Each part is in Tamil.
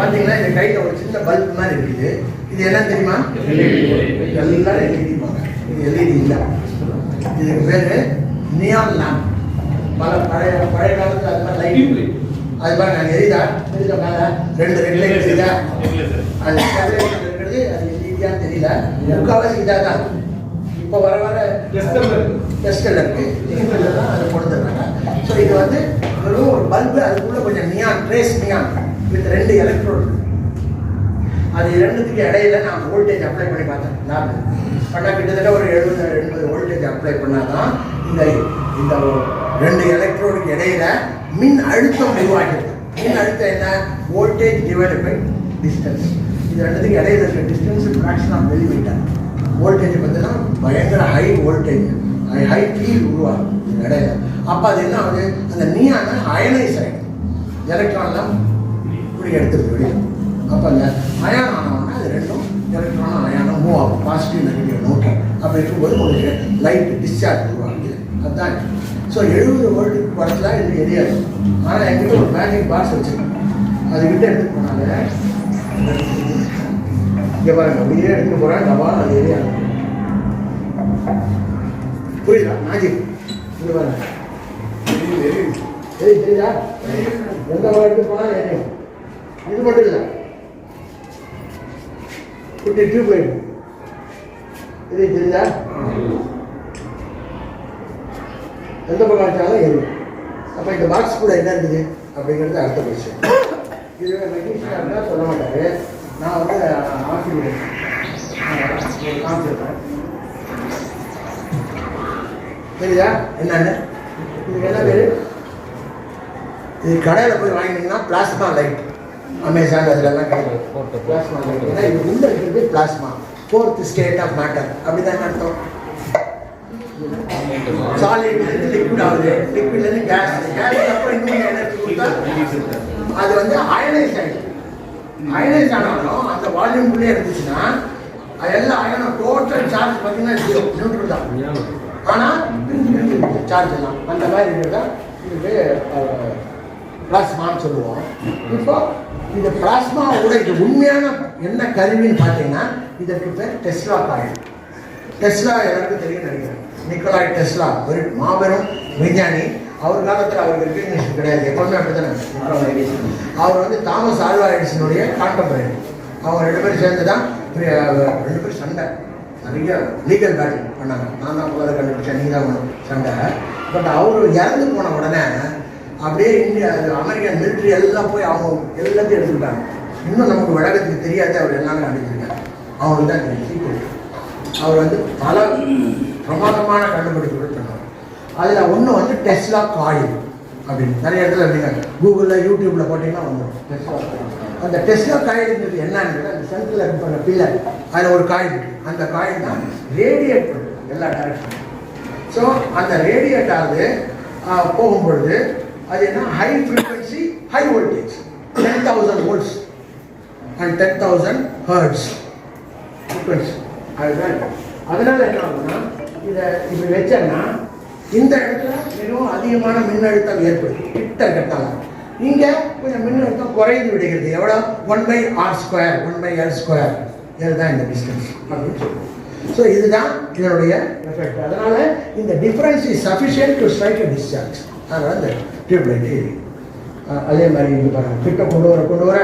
பார்த்தீங்கன்னா இந்த கையில் ஒரு சின்ன பல்ப் மாதிரி இருக்குது. இது என்ன தெரியுமா? எல்லாரும் எல்இடி இது எல்இடி இல்லை. இதுக்கு பேர் நியான் லேம்ப் பல பழைய பழைய காலத்துல அது மாதிரி லைட் அது மாதிரி நாங்கள் எரிதா எரிதா மேலே ரெண்டு ரெண்டு லைட் எரிதா அது இருக்கிறது அது எல்இடியான்னு தெரியல. முக்கால்வாசி இதாக தான் இப்போ வர வர டெஸ்டில் இருக்கு. டிவியில் தான் அதை கொடுத்துருக்காங்க ஸோ இது வந்து வெறும் ஒரு பல்பு அதுக்குள்ள கொஞ்சம் நியான் ட்ரேஸ் நியான் வித் ரெண்டு எலக்ட்ரோட் அது இரண்டுத்துக்கு இடையில நான் வோல்டேஜ் அப்ளை பண்ணி பார்த்தேன். லேப் பண்ணால் கிட்டத்தட்ட ஒரு எழுபது எண்பது வோல்டேஜ் அப்ளை பண்ணாதான் இந்த இந்த ரெண்டு எலக்ட்ரோடுக்கு இடையில மின் அழுத்தம் உருவாகிறது. மின் அழுத்தம் என்ன? வோல்டேஜ் டிவைட் பை டிஸ்டன்ஸ் இது ரெண்டுத்துக்கு இடையில இருக்க distance fraction of millimetre voltage பார்த்தீங்கன்னா பயங்கர ஹை வோல்டேஜ் ஹை ஃபீல் உருவாகும் இடையில. அப்போ அது என்ன ஆகுது? அந்த நீயான அயனைஸ் ஆகிடும் எலக்ட்ரான்லாம் இப்படி எடுத்துருக்கு வெளியே அப்போ அந்த அயான் ஆனவொடனே அது ரெண்டும் எலக்ட்ரானும் அயானும் மூவ் ஆகும். பாசிட்டிவ் நெகட்டிவ் நோக்கி அப்படி இருக்கும்போது உங்களுக்கு லைட் டிஸ்சார்ஜ் உருவாகுது அதுதான் ஸோ எழுபது வோல்ட்டுக்கு படத்தில் இது எரியாது. ஆனால் என்கிட்ட ஒரு மேஜிக் பாக்ஸ் வச்சுருக்கேன் அதுக்கிட்ட எடுத்துட்டு போனாங்க இங்கே பாருங்க அப்படியே எடுத்து போகிறேன் டபா அது எரியாது. புரியுதா? மேஜிக் இங்கே பாருங்க. எரி தெரியுதா? எந்த எடுத்து போனால் எரியும். இது மட்டும் இல்லை. குட்டி டியூப் லைட் இது தெரியுதா? எந்த பக்கம் வச்சாலும் எரியும் அப்போ இந்த பாக்ஸ் கூட என்ன இருக்குது? அப்படிங்கிறது அடுத்த விஷயம் இது மெக்னீஷியம் சொல்ல மாட்டாரு. நான் வந்து ஆசிரியர் காமிச்சிருப்பேன் தெரியுதா? என்னன்னு? இதுக்கு என்ன பேர்? இது கடையில் போய் வாங்கினீங்கன்னா பிளாஸ்மா லைட் அமேசான் அதிலெல்லாம் கிடைக்கும் பிளாஸ்மா ஏன்னா இது உள்ள இருக்கிறது plasma fourth state of matter அப்படிதான் அர்த்தம்? சாலிட் லிக்விட் ஆகுது. லிக்விட்லேருந்து கேஸ் கேஸ் அப்புறம் இன்னும் எனர்ஜி கொடுத்தா அது வந்து அயனைஸ் ஆகிடும் அயனைஸ் ஆனாலும் அந்த வால்யூம் உள்ளே இருந்துச்சுன்னா அது எல்லாம் அயனம் டோட்டல் சார்ஜ் பார்த்தீங்கன்னா ஜீரோ நியூட்ரல் தான். ஆனால் பிரிஞ்சு பிரிஞ்சு சார்ஜ் எல்லாம். அந்த மாதிரி இருக்கிறதா இதுக்கு பிளாஸ்மான்னு சொல்லுவோம். இப்போ இந்த பிளாஸ்மாவோட இது உண்மையான என்ன கருவின்னு பார்த்தீங்கன்னா இதற்கு பேர் டெஸ்லா காயில் டெஸ்லா எல்லாருக்கும் தெரியும் நினைக்கிறேன்? நிக்கோலாய் டெஸ்லா ஒரு மாபெரும் விஞ்ஞானி. அவர் காலத்தில் அவருக்கு ரெக்கக்னிஷன் கிடையாது. எப்பவுமே நிக்கோலாய் எடிசன். அவர் வந்து தாமஸ் ஆல்வா எடிசனுடைய கான்டெம்பரரி அவங்க ரெண்டு பேரும் சேர்ந்து தான் ரெண்டு பேரும் சண்டை. நிறைய லீகல் பேட்டில் பண்ணாங்க. நான் தான் முதல்ல கண்டுபிடிச்சேன் நீ தான் சண்டை. பட் அவர் இறந்து போன உடனே அப்படியே இந்தியா அமெரிக்கா மிலிட்ரி எல்லாம் போய் அவங்க எல்லாத்தையும் எடுத்துக்கிட்டாங்க. இன்னும் நமக்கு வழக்கத்துக்கு தெரியாது அவர் எல்லாமே அடிச்சிருக்காரு. அவங்களுக்கு தான் தெரியும் அவர் வந்து பல பிரமாதமான கண்டுபிடிப்புகள் பண்ணார் அதில் ஒன்று வந்து டெஸ்லா காயில் அப்படின்னு. நிறைய இடத்துல அப்படிங்க கூகுளில் யூடியூப்பில் போட்டிங்கன்னா வந்துடும் டெஸ்லா காயில் அந்த டெஸ்லா காயிலுங்கிறது என்னன்னு அந்த சென்டரில் இருக்கிற பில்லர் அதில் ஒரு காயில் அந்த காயில் தான் ரேடியேட் பண்ணுது எல்லா டேரக்ஷனும் ஸோ அந்த ரேடியேட் ஆகுது போகும் பொழுது அது என்ன? High frequency high voltage ten thousand volts and ten thousand hertz frequency அதுதான். இது. அதனால என்ன ஆகுதுன்னா இதை இப்படி வச்சேன்னா இந்த இடத்துல மிகவும் அதிகமான மின்னழுத்தம் ஏற்படுது கிட்ட கட்டால இங்கே கொஞ்சம் மின்னழுத்தம் குறைந்து விடுகிறது. எவ்வளோ? One by R square one by L square இதுதான் இந்த டிஸ்டன்ஸ் அப்படின்னு சொல்லுவோம் ஸோ இதுதான் இதனுடைய எஃபெக்ட் அதனால் இந்த difference is sufficient to strike a discharge அதனால் இந்த டியூப் லைட் அதே மாதிரி இங்கே பாருங்க கிட்ட கொண்டு வர கொண்டு வர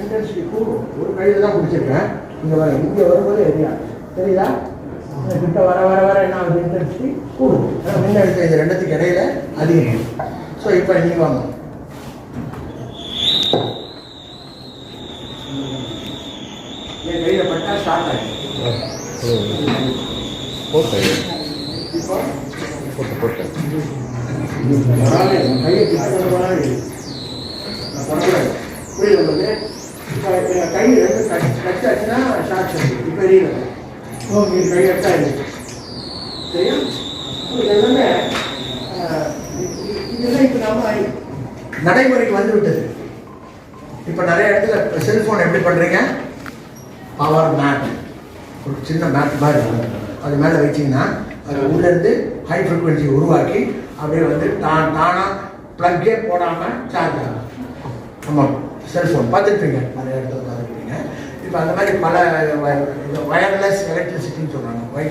இன்டென்சிட்டி கூடும் ஒரு கையில் தான் பிடிச்சிருக்கேன் இங்கே வர இங்கே வரும்போது எரியா தெரியுதா கிட்ட வர வர வர என்ன ஆகுது இன்டென்சிட்டி கூடும் மின்னழுத்தம் இது ரெண்டுத்துக்கு இடையில அதிகம் ஸோ இப்போ நீங்கள் வாங்க என் கையில் பட்டா ஸ்டார்ட் ஆகிடும் போட்டேன் இப்போ போட்டு போட்டேன் வராது என் கையை நான் பண்ணக்கூடாது புரியுது உங்களுக்கு இப்போ என் கை ரெண்டு கட் கட் ஆச்சுன்னா ஷார்ட் சர்க்கியூட் இப்போ எரியல ஓ நீ கை கட் ஆயிடுச்சு சரியா So, இதெல்லாம் இப்போ நம்ம நடைமுறைக்கு வந்து விட்டது இப்போ நிறைய இடத்துல செல்ஃபோன் எப்படி பண்ணுறீங்க பவர் மேட் ஒரு சின்ன மேட் மாதிரி. இருக்கும். அது மேலே வச்சிங்கன்னா அது உள்ளேருந்து ஹை ஃப்ரீக்வன்சி உருவாக்கி அப்படியே வந்து தான் தானாக ப்ளக்கே போடாமல் சார்ஜ் ஆகும். நம்ம செல்ஃபோன் பார்த்துருப்பீங்க நிறைய இடத்துல பார்த்துருப்பீங்க இப்போ அந்த மாதிரி பல வயர்லெஸ் எலக்ட்ரிசிட்டின்னு சொல்கிறாங்க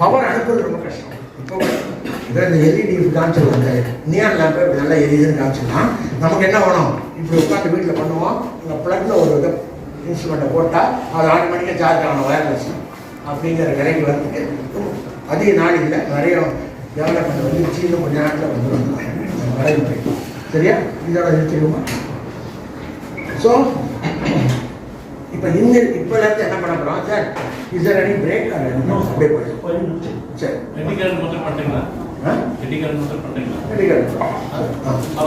பவர் அனுப்புறது ரொம்ப கஷ்டம். இப்போ இப்போ இந்த எல்இடி காமிச்சிருவாங்க. நியான் லேம்பு இப்படி நல்லா எரியுதுன்னு காமிச்சிடலாம் நமக்கு என்ன வேணும்? இப்படி உட்காந்து வீட்டில் பண்ணுவோம். இந்த ப்ளக்கில் ஒரு இதை இன்ஸ்ட்ருமெண்ட்டை போட்டால் அது ஆட்டோமேட்டிக்காக சார்ஜ் ஆகணும் வயர்லெஸ் அப்படிங்கிற நிலைக்கு வரதுக்கு அதிக நாள் இல்லை. நிறைய டெவலப்மெண்ட் வந்துருச்சு இன்னும் கொஞ்ச நாட்டில் வந்துடும் நடைமுறை சரியா இதோட நிறுத்திடுமா ஸோ இப்போ இந்த இப்போலேருந்து என்ன பண்ண போகிறோம் சார் இஸ் அனி பிரேக் அப்படியே போயிடும் சரி. எட்டிக்காரன் மட்டும் பண்றீங்களா ஆ? எட்டிக்காரன் மட்டும் பண்றீங்களா ரெடி ஆ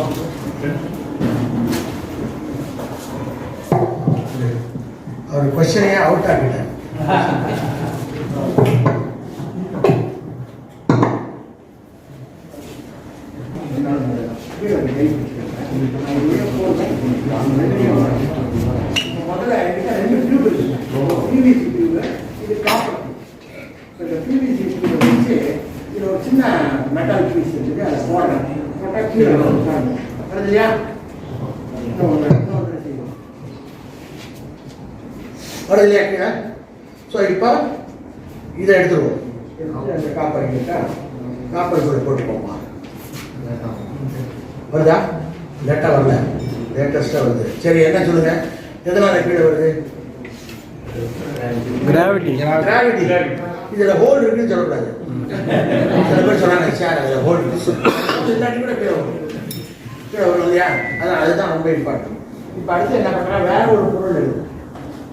அவர் கொஸ்டினையே அவுட் ஆகிட்டார் முதல்ல என்கிட்ட ரெண்டு டியூப் இருக்கு பிவிசி டியூப் இது காப்பர் இந்த பிவிசி டியூப் வச்சு இது ஒரு சின்ன மெட்டல் பீஸ் இருக்குது அதை போடுறேன் போட்டால் கீழே வரும் வருதுலையா இன்னும் ஒன்று இன்னும் ஒன்று செய்வோம் வருது இல்லையா கீழே ஸோ இப்போ இதை எடுத்துருவோம் எடுத்துட்டு அந்த காப்பர் கிட்ட காப்பர் கூட போட்டு போமா வருதா லேட்டாக வரல லேட்டஸ்ட்டாக வருது சரி என்ன சொல்லுங்க எதனால கீழே வருது கிராவிட்டி கிராவிட்டி இதுல ஹோல் இருக்குன்னு சொல்லக்கூடாது. சில பேர் சொன்னாங்க சார் அதுல ஹோல் இல்லாட்டி கூட கீழே கீழே வரும் இல்லையா அதான் அதுதான் ரொம்ப இம்பார்ட்டன்ட் இப்போ அடுத்து என்ன பண்ணுறேன் வேற ஒரு பொருள் இருக்கு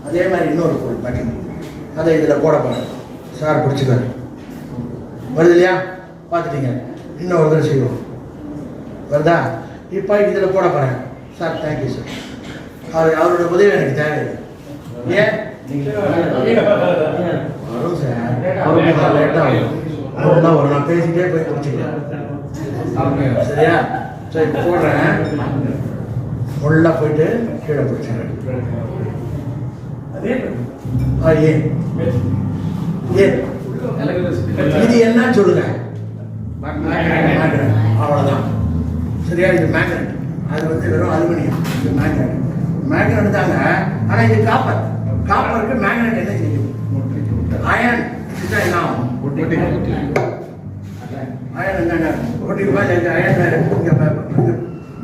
அதே மாதிரி இன்னொரு பொருள் பண்ணி அதை இதில் போட போகிறேன் சார் பிடிச்சிக்காரு வருது இல்லையா பார்த்துட்டீங்க இன்னும் ஒரு தடவை செய்வோம் வருதா இப்போ இதில் போட போகிறேன் சார் தேங்க்யூ சார் அவர் அவரோட உதவி எனக்கு தேவையில்லை ஏன் வரும் சார் லேட்டாக தான் வரும். நான் பேசிட்டே போய் முடிச்சுக்கிறேன் சரியா? சரி போடுறேன். உள்ளே போயிட்டு கீழே பிடிச்சிக்கிறேன் ஆ ஏன் இது என்னன்னு சொல்லுங்க. அவ்வளோதான் சரியா? இது மேக்னெட் அது வந்து வெறும் அலுமினியம். இது மேக்னெட் மேக்னெட் தாங்க ஆனால் இது காப்பர் காப்பருக்கு மேக்னெட் என்ன செய்யும்? அயன் இதுதான் என்ன ஆகும் அயன் என்னங்க ஒட்டி ரூபாய் இந்த அயன் இங்கே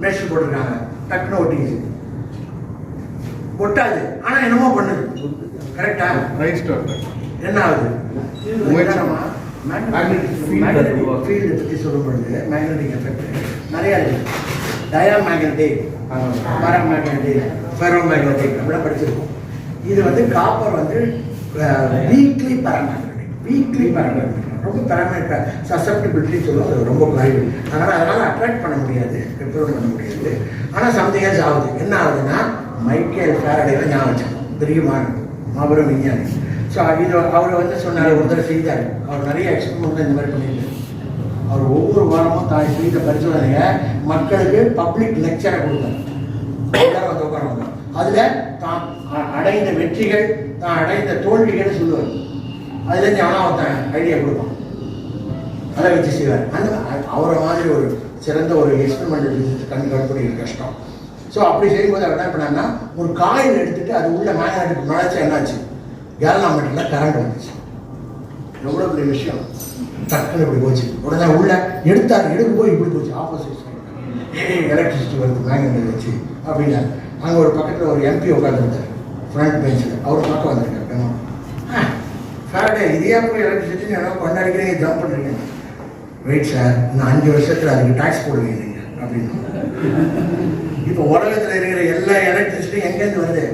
மேஷ் போட்டிருக்காங்க டக்குன்னு ஒட்டிக்குது ஒட்டாது ஆனால் என்னமோ பண்ணுது கரெக்டா ரைட் ஸ்டார்ட் என்ன ஆகுது முயற்சி. மேக்னெட்டிக் ஃபீல்டு பற்றி சொல்லும் பொழுது மேக்னெட்டிக் எஃபெக்ட் நிறையா இருக்கு diamagnetic paramagnetic ferromagnetic அப்படிலாம் படிச்சிருக்கோம் இது வந்து காப்பர் வந்து வீக்லி பேராமேக்னெட்டிக் வீக்லி பேராமேக்னெட்டிக் ரொம்ப பேராமேட்டிக் சசப்டிபிலிட்டி சொல்லுவோம் அது ரொம்ப குறைவு. அதனால் அதனால் அட்ராக்ட் பண்ண முடியாது. கண்ட்ரோல் பண்ண முடியாது. ஆனால் சம்திங் எல்ஸ் ஆகுது. என்ன ஆகுதுன்னா மைக்கேல் ஃபேரடையில் ஞாபகம் வச்சுக்கணும். தெரியுமா மாபெரும் விஞ்ஞானி. ஸோ இது அவர் வந்து சொன்னார் ஒரு தடவை செய்தார். அவர் நிறைய எக்ஸ்பெரிமெண்ட் இந்த மாதிரி பண்ணியிருந்தார். அவர் ஒவ்வொரு வாரமும் தான் செய்த பரிசோதனையை மக்களுக்கு பப்ளிக் லெக்சரை கொடுத்தார். எல்லாரும் வந்து உட்காரவங்க அதில் தான் அடைந்த வெற்றிகள் தான் அடைந்த தோல்விகள்னு சொல்லுவார். அதுலேருந்து எவனா ஒருத்தன் ஐடியா கொடுப்பான். அதை வச்சு செய்வார். அந்த அவரை மாதிரி ஒரு சிறந்த ஒரு எக்ஸ்பெரிமெண்ட் கண்டு கண்டுபிடிக்கிற கஷ்டம். ஸோ அப்படி செய்யும்போது அவர் என்ன பண்ணாருன்னா ஒரு காயில் எடுத்துட்டு அது உள்ள மேக்னெட்டுக்கு நுழைச்சா என்னாச்சு? கேலனாமீட்டரில் கரண்ட் வந்துச்சு. எவ்வளோ பெரிய விஷயம். டக்குன்னு இப்படி போச்சு. உடனே உள்ள எடுத்தார். எடுக்கும் போய் இப்படி போச்சு. ஆப்போசிட் எலக்ட்ரிசிட்டி வருது. மேக்னெட் வச்சு அப்படின்னா அங்கே ஒரு பக்கத்தில் ஒரு எம்பி உட்காந்துருந்தார் ஃப்ரண்ட் பெஞ்சில் அவர் பக்கம் வந்திருக்காரு. ஃபேரடே இதே போய் எலக்ட்ரிசிட்டி என்ன கொண்டாடிக்கிறீங்க ஜம்ப் பண்ணுறீங்க வெயிட் சார் இன்னும் அஞ்சு வருஷத்தில் அதுக்கு டாக்ஸ் போடுவீங்க நீங்கள் அப்படின்னு. இப்போ உலகத்தில் இருக்கிற எல்லா எலக்ட்ரிசிட்டியும் எங்கேருந்து வருது?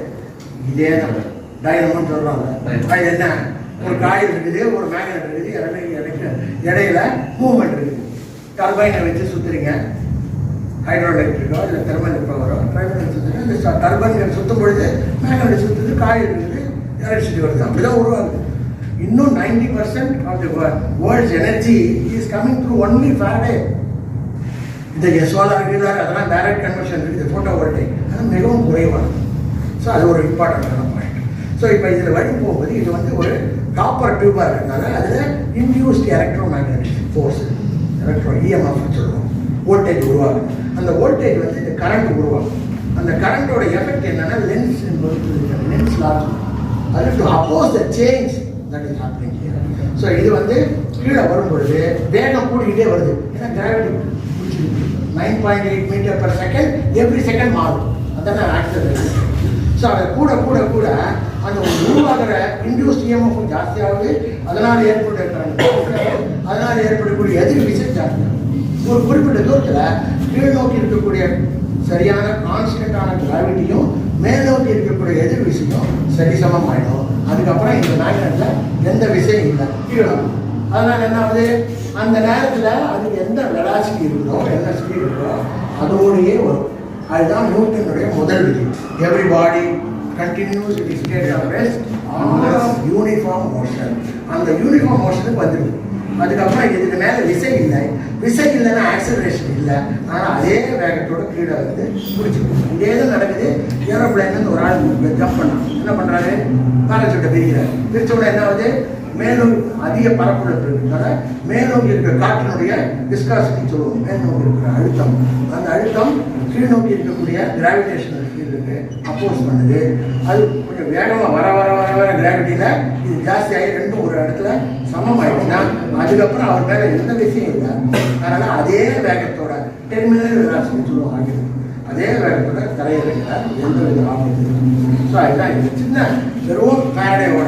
இதே தான். டைனமோன்னு சொல்கிறாங்க அது என்ன? ஒரு காயில் இருக்குது ஒரு மேக்னெட் இருக்குது இடையில இடையில- இடையில மூவ்மெண்ட் இருக்குது. டர்பைனை வச்சு சுற்றுறீங்க ஹைட்ரோ எலக்ட்ரிக்கோ இல்லை தெர்மல் பவரோ டர்பைனை சுற்றுறீங்க இந்த டர்பைன்கள் சுற்றும் பொழுது மேக்னெட் சுற்றுது காயில் இருக்குது எலக்ட்ரிசிட்டி வருது. அப்படிதான் உருவாகுது. இன்னும் ninety percent of the world's energy is coming through only Faraday இந்த சோலார் கீழார் அதெல்லாம் டைரக்ட் கன்வர்ஷன் இருக்குது ஃபோட்டோ வோல்டேக் அது மிகவும் குறைவானது ஸோ அது ஒரு இம்பார்ட்டண்டான பாயிண்ட் ஸோ இப்போ இதில் வழி போகும்போது இது வந்து ஒரு காப்பர் டியூபாக இருக்கிறதுனால அதில் induced electromagnetic force electro EMF சொல்லுவோம். வோல்டேஜ் உருவாகும். அந்த வோல்டேஜ் வந்து இந்த கரண்ட் உருவாகும். அந்த கரண்டோட எஃபெக்ட் என்னன்னா லென்ஸ் லென்ஸ் லாஸ் அது to oppose the change that is so இது வந்து கீழே வரும்பொழுது வேகம் கூடிக்கிட்டே வருது. ஏன்னா gravity nine point eight metre per second every second மாறும். அதான ஆக்சிடென்ட் ஸோ அதை கூட கூட கூட அந்த உருவாகிற இன்டியூஸ் இஎம்எஃப் ஜாஸ்தியாகுது. அதனால் ஏற்பட அதனால் ஏற்படக்கூடிய எதிர் விசை ஜாஸ்தியாகும் ஒரு குறிப்பிட்ட தூரத்தில் கீழ் நோக்கி இருக்கக்கூடிய சரியான கான்ஸ்டன்டான கிராவிட்டியும் மேலோக்கி இருக்கக்கூடிய எதிர் விஷயம் சரிசமம் ஆயிடும் அதுக்கப்புறம் இந்த மேக்னெட்ல எந்த விஷயம் இல்லை. கீழே. அதனால் என்ன ஆகுது? அந்த நேரத்தில் அதுக்கு எந்த வெலாசிட்டி இருக்குதோ என்ன ஸ்பீட் இருக்கோ அதோடையே வரும். அதுதான் நியூட்டனுடைய முதல் விதி. Every body continues it is state of rest on uniform motion அந்த யூனிஃபார்ம் மோஷனுக்கு வந்துடும் அதுக்கப்புறம் இதுக்கு மேலே விசை இல்லை. விசை இல்லைன்னா ஆக்சலரேஷன் இல்லை. ஆனால் அதே வேகத்தோட கீழே வந்து பிடிச்சிக்கும் இதே தான் நடக்குது. ஏரோப்ளைன்லேருந்து ஒரு ஆள் ஜம்ப் பண்ணான். என்ன பண்ணுறாரு பேரச்சூட்டை பிரிக்கிறார். பிரிச்சோட என்ன ஆகுது? மேலும் அதிக பரப்புழப்பு இருக்கிறதுனால மேலோங்கி இருக்கிற காற்றினுடைய விஸ்காசிட்டி சொல்லுவோம். மேல்நோக்கி இருக்கிற அழுத்தம். அந்த அழுத்தம் கீழ் நோக்கி இருக்கக்கூடிய கிராவிடேஷனல் ஃபீல்டுக்கு அப்போஸ் பண்ணுது. அது கொஞ்சம் வேகமாக வர வர வர கிராவிட்டியில் இது ஜாஸ்தியாகி ரெண்டும் ஒரு இடத்துல சமம் ஆயிடுச்சுன்னா அதுக்கப்புறம் அவர் மேலே எந்த விஷயம் இல்லை. அதனால் அதே வேகத்தோட டெர்மினல் விலாசிட்டி சொல்லுவோம் ஆகிடுது அதே வேகத்தோட தரையில் எந்த வித ஆபத்து ஸோ அதுதான் இது. சின்ன வெறும் ஃபேரடேவோட